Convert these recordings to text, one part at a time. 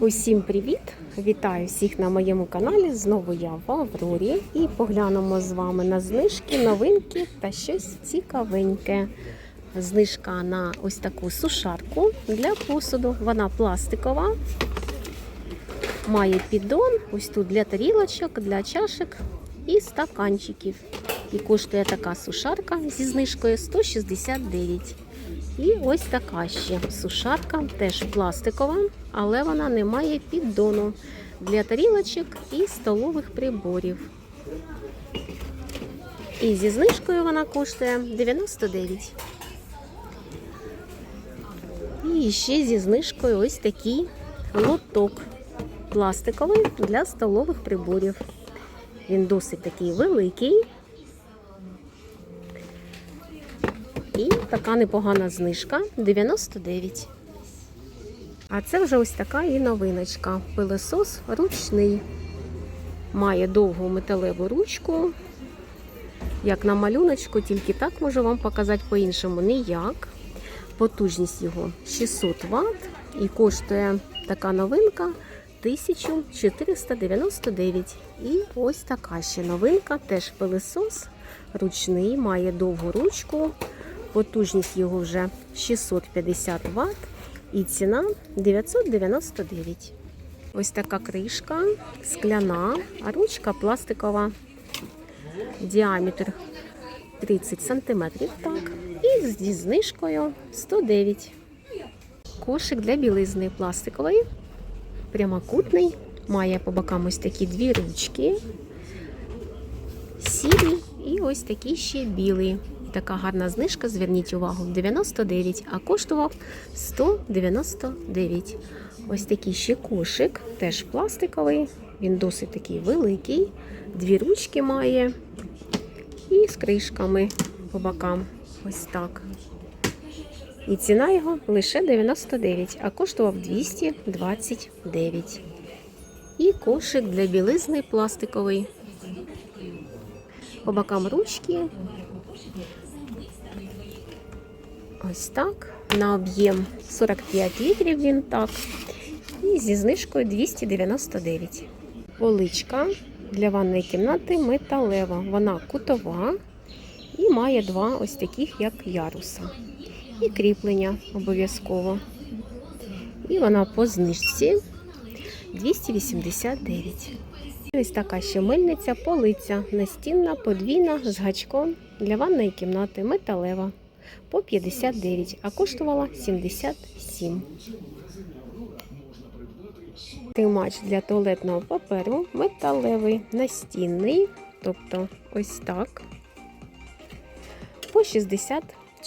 Усім привіт! Вітаю всіх на моєму каналі. Знову я в Аврорі і поглянемо з вами на знижки, новинки та щось цікавеньке. Знижка на ось таку сушарку для посуду. Вона пластикова. Має піддон, ось тут для тарілочок, для чашок і стаканчиків. І коштує така сушарка зі знижкою 169. І ось така ще сушарка, теж пластикова, але вона не має піддону для тарілочок і столових приборів. І зі знижкою вона коштує 99. І ще зі знижкою ось такий лоток пластиковий для столових приборів. Він досить такий великий. І така непогана знижка 99. А це вже ось така і новиночка. Пилосос ручний. Має довгу металеву ручку. Як на малюночку, тільки так можу вам показати по-іншому ніяк. Потужність його 600 Вт і коштує така новинка 1499. І ось така ще новинка, теж пилосос ручний, має довгу ручку. Потужність його вже 650 Вт і ціна 999. Ось така кришка, скляна, а ручка пластикова. Діаметр 30 см. Так. І зі знижкою 109. Кошик для білизни пластиковий, прямокутний. Має по бокам ось такі дві ручки. Сірі і ось такий ще білий. Така гарна знижка, зверніть увагу, 99, а коштував 199. Ось такий ще кошик, теж пластиковий, він досить такий великий, дві ручки має і з кришками по бокам. Ось так. І ціна його лише 99, а коштував 229. І кошик для білизни пластиковий. По бокам ручки Ось так. На об'єм 45 літрів він так. І зі знижкою 299. Поличка для ванної кімнати металева. Вона кутова і має два ось таких, як яруса. І кріплення обов'язково. І вона по знижці 289. Ось така ще мильниця, полиця настінна, подвійна з гачком для ванної кімнати металева по 59, а коштувала 77. Тримач для туалетного паперу металевий, настінний, тобто ось так. По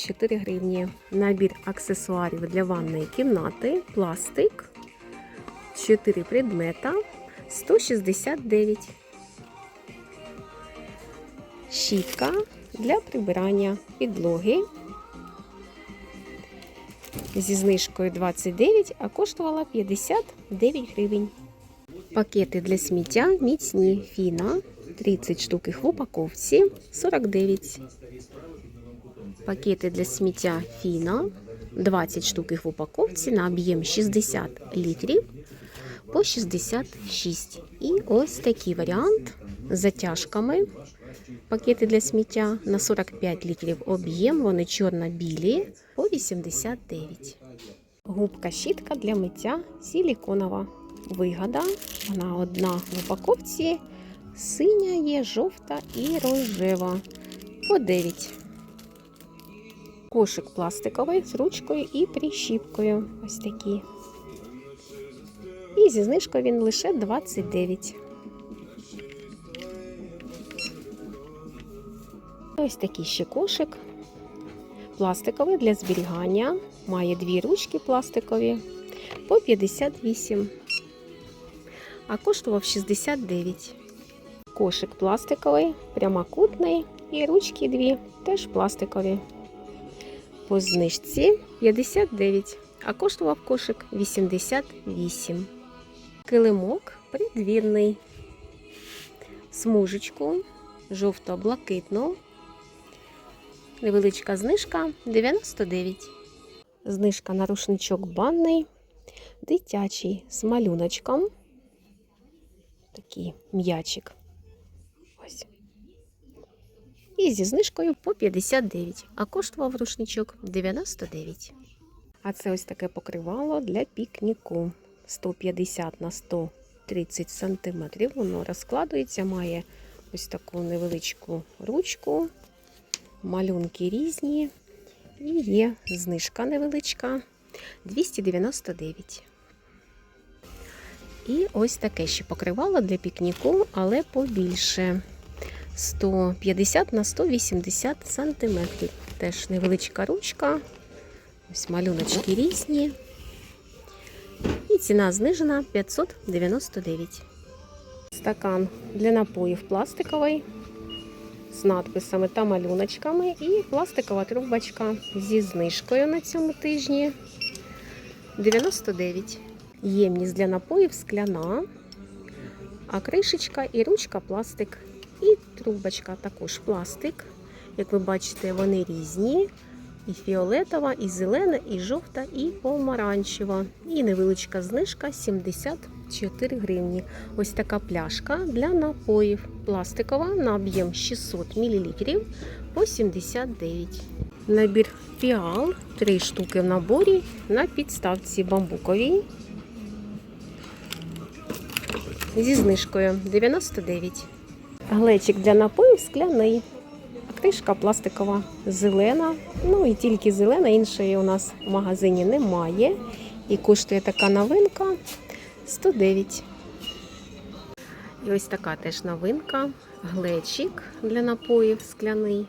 64 гривні. Набір аксесуарів для ванної кімнати, пластик, 4 предмета, 169. Щітка для прибирання підлоги зі знижкою 29, а коштувала 59 гривень. Пакети для сміття міцні фіна 30 штук їх в упаковці 49. Пакети для сміття фіна 20 штук їх в упаковці на об'єм 60 літрів по 66. І ось такий варіант з затяжками. Пакети для сміття на 45 літрів об'єм, вони чорно-білі по 89. Губка щітка для миття силіконова. Вигода. Вона одна в упаковці. Синя є, жовта і рожева. По 9. Кошик пластиковий з ручкою і прищіпкою. Ось такі. І зі знижкою він лише 29. Ось такий ще кошик. Пластиковий для зберігання. Має дві ручки пластикові по 58. А коштував 69. Кошик пластиковий, прямокутний і ручки дві теж пластикові. По знижці 59, а коштував кошик 88. Килимок придвірний. Смужечку жовто-блакитну. Невеличка знижка 99. Знижка на рушничок банний дитячий з малюночком. Такий м'ячик. Ось. І зі знижкою по 59, а коштував рушничок 99. А це ось таке покривало для пікніку 150 на 130 сантиметрів. Воно розкладується, має ось таку невеличку ручку, малюнки різні. І є знижка невеличка 299. І ось таке ще покривало для пікніку, але побільше. 150 на 180 сантиметрів. Теж невеличка ручка. Ось малюночки різні. І ціна знижена 599. Стакан для напоїв пластиковий з надписами та малюночками. І пластикова трубочка зі знижкою на цьому тижні 99. Ємність для напоїв скляна, а кришечка і ручка пластик. Трубочка також пластик. Як ви бачите, вони різні. І фіолетова, і зелена, і жовта, і помаранчева. І невеличка знижка 74 гривні. Ось така пляшка для напоїв. Пластикова на об'єм 600 мл по 79. Набір фіал 3 штуки в наборі на підставці бамбуковій. Зі знижкою 99. Глечик для напоїв скляний. Кришка пластикова, зелена. Ну і тільки зелена, іншої у нас в магазині немає. І коштує така новинка 109. І ось така теж новинка. Глечик для напоїв скляний.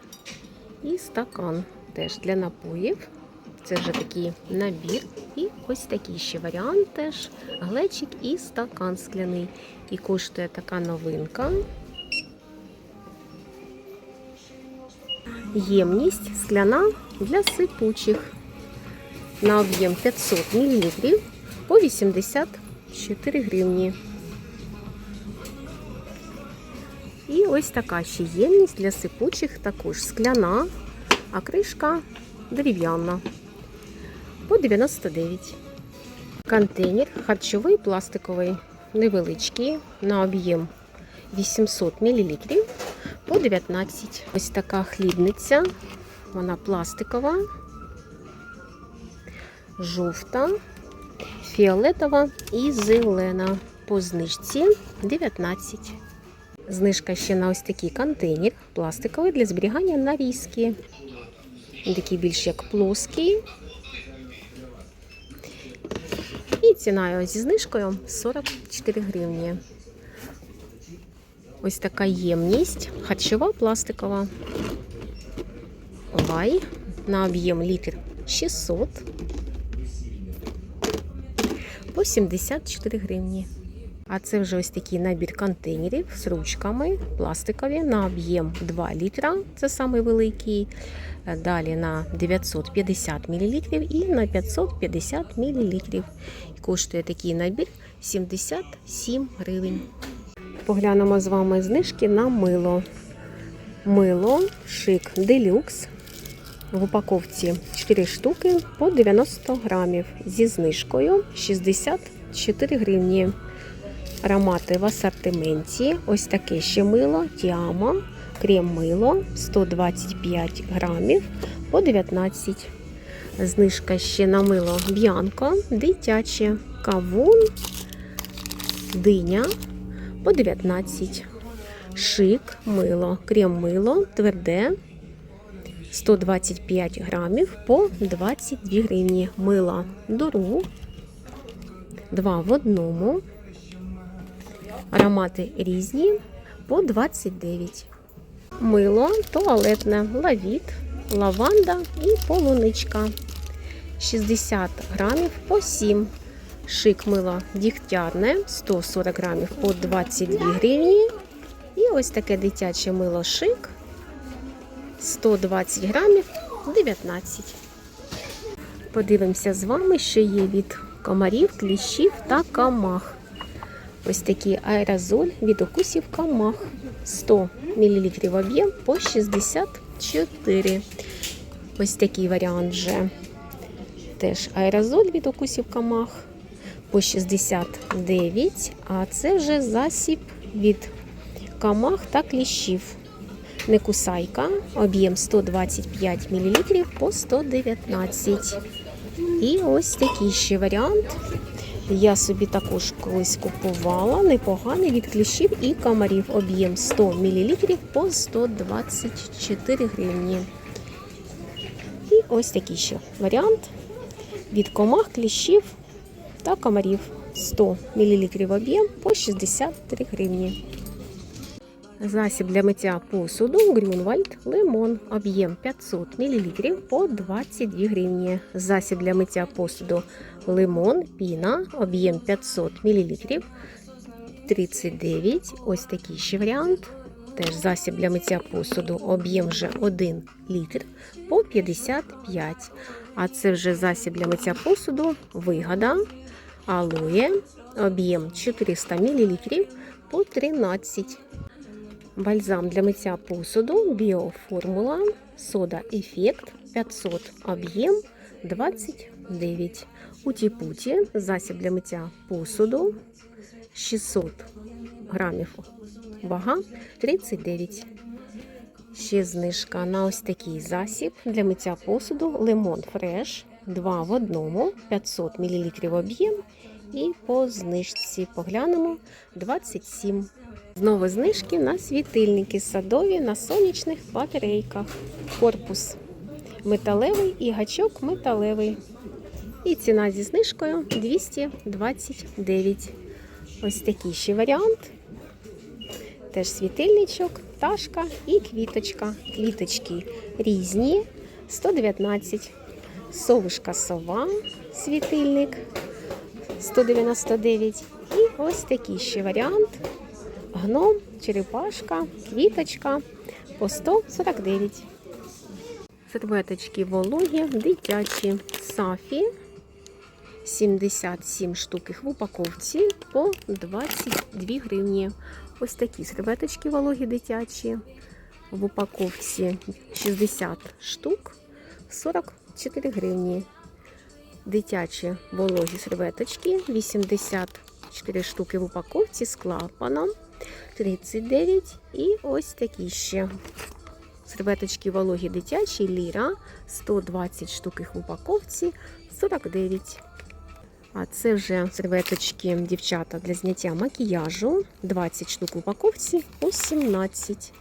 І стакан теж для напоїв. Це вже такий набір. І ось такий ще варіант теж. Глечик і стакан скляний. І коштує така новинка. Ємність скляна для сипучих на об'єм 500 мл по 84 гривні. І ось така ще ємність для сипучих, також скляна, а кришка дерев'яна по 99. Контейнер харчовий пластиковий, невеличкий, на об'єм 800 мл по 19. Ось така хлібниця. Вона пластикова, жовта, фіолетова і зелена. По знижці 19. Знижка ще на ось такий контейнер пластиковий для зберігання нарізки. Такий більш як плоский. І ціна його зі знижкою 44 гривні. Ось така ємність, харчова пластикова. Лай на об'єм літр 600 по 74 гривні. А це вже ось такий набір контейнерів з ручками пластикові на об'єм 2 літра. Це самий великий. Далі на 950 мл і на 550 мл. Коштує такий набір 77 гривень. Поглянемо з вами знижки на мило. Мило шик делюкс. В упаковці 4 штуки по 90 грамів. Зі знижкою 64 гривні. Аромати в асортименті. Ось таке ще мило, тіама, крем-мило 125 грамів по 19. Знижка ще на мило б'янко, дитяче, кавун, диня по 19. Шик, мило, крем-мило, тверде 125 грамів по 22 гривні. Мила дуру. Два в одному. Аромати різні по 29. Мило туалетне, лавіт, лаванда і полуничка. 60 грамів по 7. Шик мило дігтярне 140 грамів по 22 гривні. І ось таке дитяче мило шик 120 грамів 19. Подивимося з вами, що є від комарів, кліщів та камах. Ось такий аерозоль від укусів камах. 100 мл об'єм по 64. Ось такий варіант вже. Теж аерозоль від укусів камах по 69, а це вже засіб від камах та кліщів. Не кусайка, об'єм 125 мл по 119. І ось такий ще варіант. Я собі також колись купувала непоганий від кліщів і комарів. Об'єм 100 мл по 124 гривні. І ось такий ще варіант від комах, кліщів та комарів. 100 мл об'єм по 63 гривні. Засіб для миття посуду Грюнвальд Лимон. Об'єм 500 мл по 22 гривні. Засіб для миття посуду Лимон Піна. Об'єм 500 мл 39. Ось такий ще варіант. Теж засіб для миття посуду. Об'єм вже 1 літр по 55. А це вже засіб для миття посуду. Вигода. Алоє. Об'єм 400 мл по 13. Бальзам для миття посуду Біоформула, сода ефект 500, об'єм 29. Уті-путі, засіб для миття посуду 600 грамів. Вага 39. Ще знижка на ось такий засіб для миття посуду Лимон Фреш 2 в одному 500 мл об'єм. І по знижці поглянемо 27. Знову знижки на світильники садові на сонячних батарейках. Корпус металевий і гачок металевий. І ціна зі знижкою 229. Ось такий ще варіант. Теж світильничок, пташка і квіточка. Квіточки різні 119. Совушка сова, світильник 199. І ось такий ще варіант. Гном, черепашка, квіточка по 149. Серветочки вологі, дитячі, сафі. 77 штук їх в упаковці по 22 гривні. Ось такі серветочки вологі дитячі. В упаковці 60 штук 44 гривні. Дитячі вологі серветочки 84 штуки в упаковці з клапаном 39. І ось такі ще серветочки вологі дитячі ліра 120 штук в упаковці 49. А це вже серветочки дівчата для зняття макіяжу 20 штук в упаковці по 17.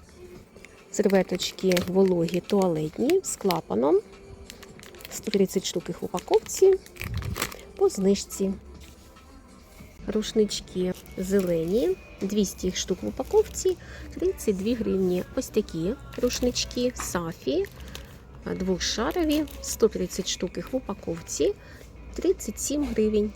Серветочки вологі туалетні з клапаном 130 штук їх в упаковці по знижці. Рушнички зелені, 200 їх штук в упаковці, 32 гривні. Ось такі рушнички Сафі, двохшарові, 130 штук їх в упаковці, 37 гривень.